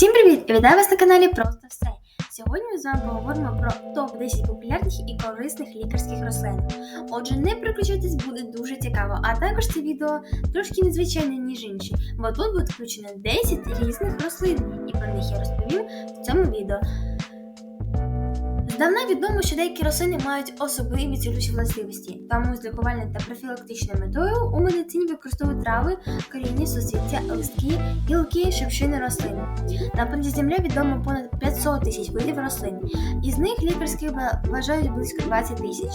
Всім привіт! Вітаю вас на каналі Просто все. Сьогодні ми з вами поговоримо про топ-10 популярних і корисних лікарських рослин. Отже, не переключайтесь, буде дуже цікаво. А також це відео трошки незвичайне, ніж інші, бо тут буде включено 10 різних рослин, і про них я розповім в цьому відео. Здавна відомо, що деякі рослини мають особливі цілющі властивості, тому з лікувальною та профілактичною метою у медицині використовують трави, коріння, суцвіття, листки, гілки, шипшини рослин. На планеті Земля відомо понад 500 тисяч видів рослин, із них лікарських вважають близько 20 тисяч.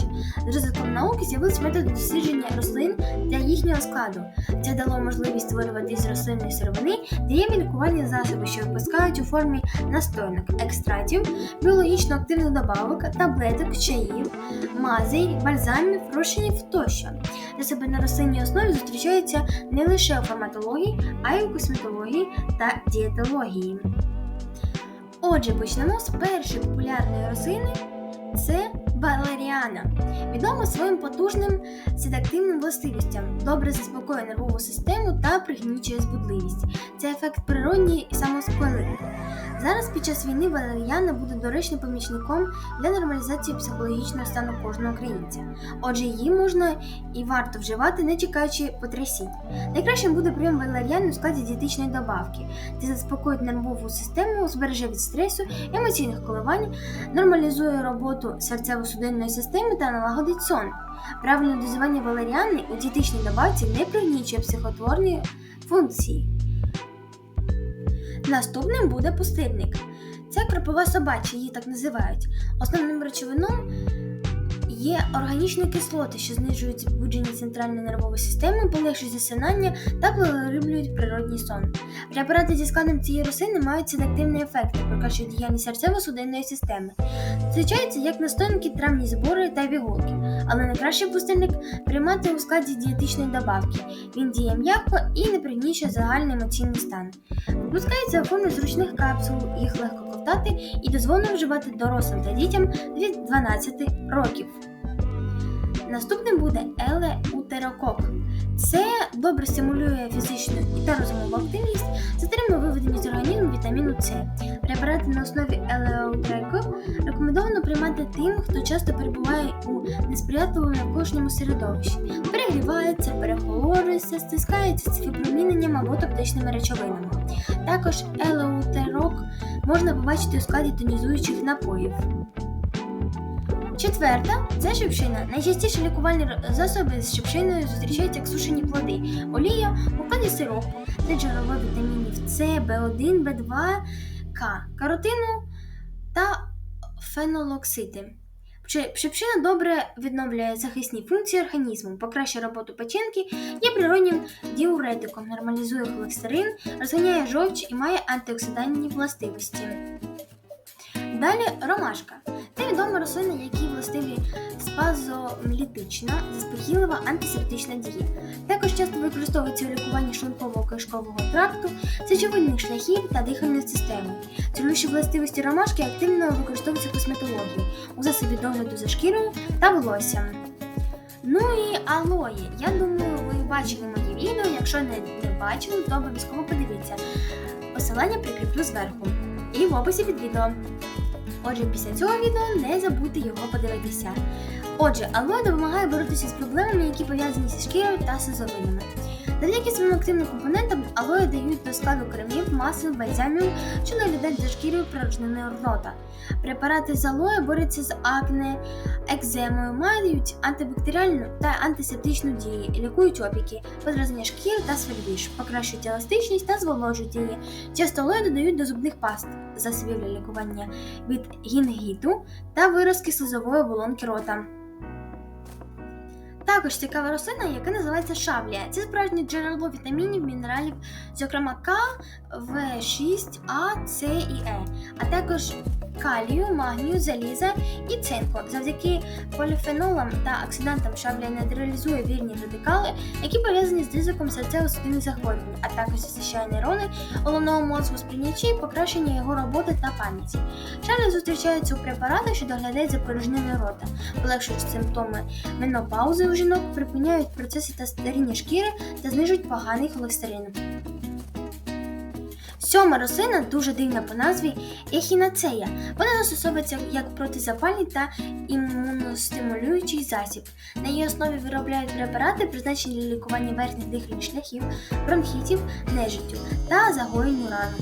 З розвитком науки з'явились методи дослідження рослин та їхнього складу. Це дало можливість створювати з рослинної сировини дієві лікувальні засоби, що випускають у формі настоянок, екстратів, біологічно активних добавок, таблеток, чаїв, мазей, бальзамів, розчинів тощо. Засоби на рослинній основі зустрічаються не лише у фарматології, а й у косметології та дієтології. Отже, почнемо з першої популярної рослини. Це валеріана, відома своїм потужним седактивним властивостям, добре заспокоює нервову систему та пригнічує збудливість. Це ефект природній і самоспалити. Зараз під час війни валеріана буде доречним помічником для нормалізації психологічного стану кожного українця. Отже, її можна і варто вживати, не чекаючи потрясінь. Найкращим буде прийом валеріани у складі дієтичної добавки, де заспокоїть нервову систему, збереже від стресу, емоційних коливань, нормалізує роботу серцево-судинної системи та налагодить сон. Правильне дозування валеріани у дієтичній добавці не пригнічує психотворні функції. Наступним буде пустирник. Це кропова собача, її так називають. Основним речовином є органічні кислоти, що знижують збудження центральної нервової системи, полегшують засинання та поглиблюють природній сон. Препарати зі складом цієї рослини мають седактивний ефект, покращують діяльність серцево-судинної системи. Зустрічаються як настоянки, травні збори та вігулки, але найкраще пустельник приймати у складі дієтичної добавки. Він діє м'яко і не пригнічує загальний емоційний стан. Випускається у зручних капсул, їх легко ковтати і дозволено вживати дорослим та дітям від 12 років. Наступним буде елеутерокок. Це добре стимулює фізичну та розумову активність, затримує виведення з організму вітаміну С. Препарати на основі елеутерокок рекомендовано приймати тим, хто часто перебуває у несприятливому навколишньому середовищі, перегрівається, перехолоджується, стискається з випроміненням або топтичними речовинами. Також елеутерок можна побачити у складі тонізуючих напоїв. Четверта це шипшина. Найчастіше лікувальні засоби з шипшиною зустрічаються як сушені плоди, олія, у складі сиропу, де джерело вітамінів С, В1, В2, К, каротину та фенолоксити. Шипшина добре відновлює захисні функції організму, покращує роботу печінки, є природнім діуретиком, нормалізує холестерин, розганяє жовч і має антиоксидантні властивості. Далі ромашка. Це відома рослина, якій властиві спазомлітична, заспокійлива антисептична дія. Також часто використовується у лікуванні шлункового кишкового тракту, сечовидних шляхів та дихальної системи. Цілющі властивості ромашки активно використовуються в косметології, у засобі догляду за шкірою та волоссям. Ну і алої. Я думаю, ви бачили мої відео. Якщо не, не бачили, то обов'язково подивіться. Посилання прикріплю зверху і в описі під відео. Отже, після цього відео не забудьте його подивитися. Отже, алоє допомагає боротися з проблемами, які пов'язані зі шкірою та сизовинами. Своїм активним компонентам алої дають до складу кремів, масел, бальзамів, що наглядають за шкірою порожнини рота. Препарати з алоє борються з акне, екземою, мають антибактеріальну та антисептичну дію, лікують опіки, подразнення шкіри та свербіж, покращують еластичність та зволожують її. Часто алоє додають до зубних паст, засобів для лікування від гінгіту та виразки слизової оболонки рота. Також цікава рослина, яка називається шавлія. Це справжнє джерело вітамінів, мінералів, зокрема К, В6, А, С і Е, а також калію, магнію, заліза і цинку. Завдяки поліфенолам та оксидантам шавлія нейтралізує вірні радикали, які пов'язані з ризиком серцево-судинних захворювань, а також захищає нейрони головного мозку сприйняття і покращення його роботи та пам'яті. Шавлія зустрічається у препаратах, що доглядають за порожниною рота, полегшують симптоми менопаузи у жінок, припиняють процеси та старіння шкіри та знижують поганий холестерин. Сьома рослина дуже дивна по назві ехінацея. Вона застосовується як протизапальний та імуностимулюючий засіб. На її основі виробляють препарати, призначені для лікування верхніх дихальних шляхів, бронхітів, нежиттю та загоєнню рану.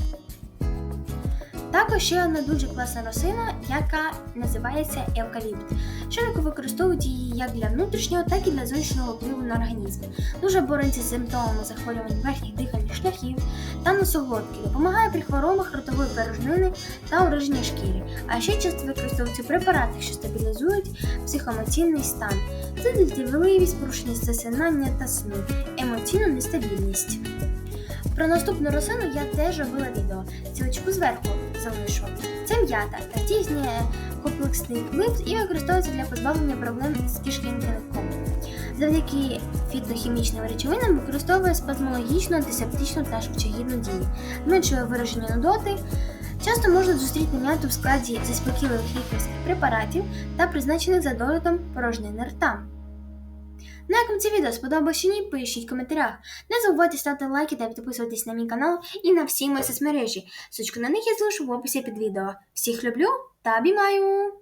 Також ще одна дуже класна рослина, яка називається евкаліпт. Широко використовують її як для внутрішнього, так і для зовнішнього впливу на організм. Дуже бореться з симптомами захворювань верхніх дихальних шляхів та носоглотки, допомагає при хворобах ротової порожнини та ураження шкіри. А ще часто використовуються у препаратах, що стабілізують психоемоційний стан, задовільливість, порушення засинання та сну, емоційну нестабільність. Про наступну рослину я теж робила відео. Цілочку зверху залишу. Це м'ята та здійснює комплексний вплив і використовується для позбавлення проблем з кишківником. Завдяки фітохімічним речовинам використовує спазмологічну, антисептичну та швидкогідну дію, зменшує вираження нудоти. Часто можна зустріти м'яту в складі заспокійливих лікарських препаратів та призначених за доглядом порожнини рта. Ну, як вам це відео сподобалось чи ні, пишіть в коментарях. Не забувайте ставити лайки та підписуватись на мій канал і на всі мої соцмережі. Сучку на них я залишу в описі під відео. Всіх люблю та обіймаю!